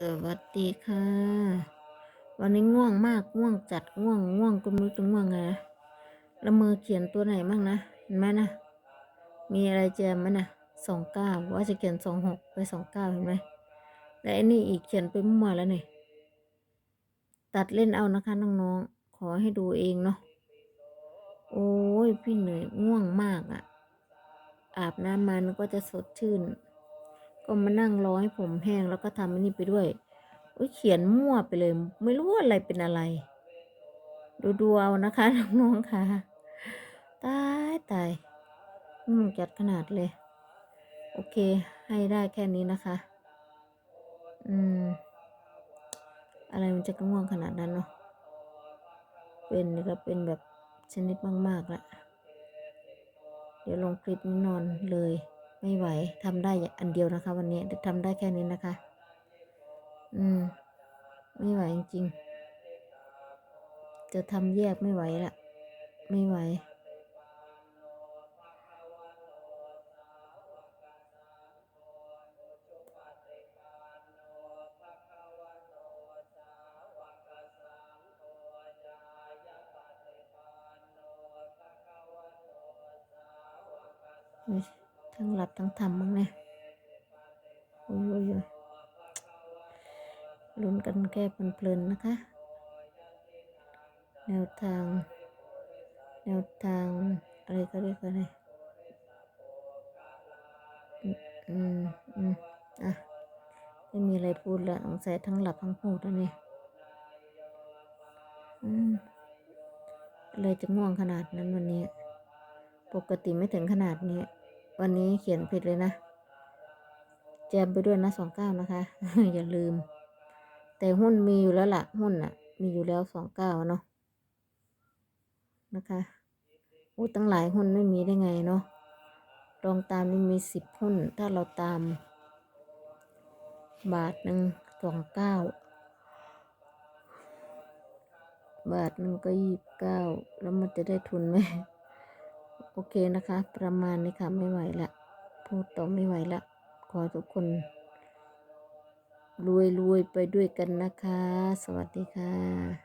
สวัสดีค่ะ วันนี้ง่วงมากง่วงจัดง่วงง่วงก็ไม่รู้จะง่วงไงนะแล้วมือเขียนตัวไหนบ้างนะเห็นไหมนะมีอะไรแจมไหมนะสองเก้าว่าจะเขียนสองหกไปสองเก้าเห็นไหมและไอ้นี่อีกเขียนไปมั่วแล้วนี่ตัดเล่นเอานะคะน้องๆขอให้ดูเองเนาะโอ้ยพี่เหนื่อยง่วงมากอะ่ะ อาบน้ำมันก็จะสดชื่น ก็มานั่งรอให้ผมแห้งแล้วก็ทำอันนี้ไปด้วยอุ้ยเขียนมั่วไปเลย ไม่รู้อะไรเป็นอะไร ดูดูเอานะคะน้องๆค่ะตายตายอืมจัดขนาดเลย โอเค ให้ได้แค่นี้นะคะ อืม อะไรมันจะกระง่วงขนาดนั้นเนาะเป็นก็เป็นแบบชนิดมากๆละเดี๋ยวลงคลิปนี้นอนเลย ไม่ไหวทำได้อันเดียวนะคะ วันนี้ทำได้แค่นี้นะคะ อืม ไม่ไหวจริงจะทำแยกไม่ไหวละไม่ไหว ทั้งหลับทั้งทำมั้งเนี่ยโอ้ยโอ้ยลุ้นกันแก้เพลินๆนะคะ แนวทาง แนวทาง อะไรก็เรียกว่าอะไรอืมอืมอืมอะไม่มีอะไรพูดละสงสัยทั้งหลับทั้งพูดแล้วเนี่ยอืมอะไรจะง่วงขนาดนั้นวันนี้ ปกติไม่ถึงขนาดนี้ วันนี้เขียนผิดเลยนะ แจมไปด้วยนะสองเก้านะคะ อย่าลืม แต่หุ้นมีอยู่แล้วล่ะ หุ้นอะ มีอยู่แล้วสองเก้าเนาะนะคะอู้ตั้งหลายหุ้นไม่มีได้ไงเนาะลองตามนี่มีสิบหุ้น ถ้าเราตาม บาทหนึ่งสองเก้าบาทหนึ่งก็ยี่สิบเก้าแล้วมันจะได้ทุนไหม โอเคนะคะ ประมาณนี้ค่ะไม่ไหวละพูดต่อไม่ไหวละขอทุกคน รวยรวยๆไปด้วยกันนะคะ สวัสดีค่ะ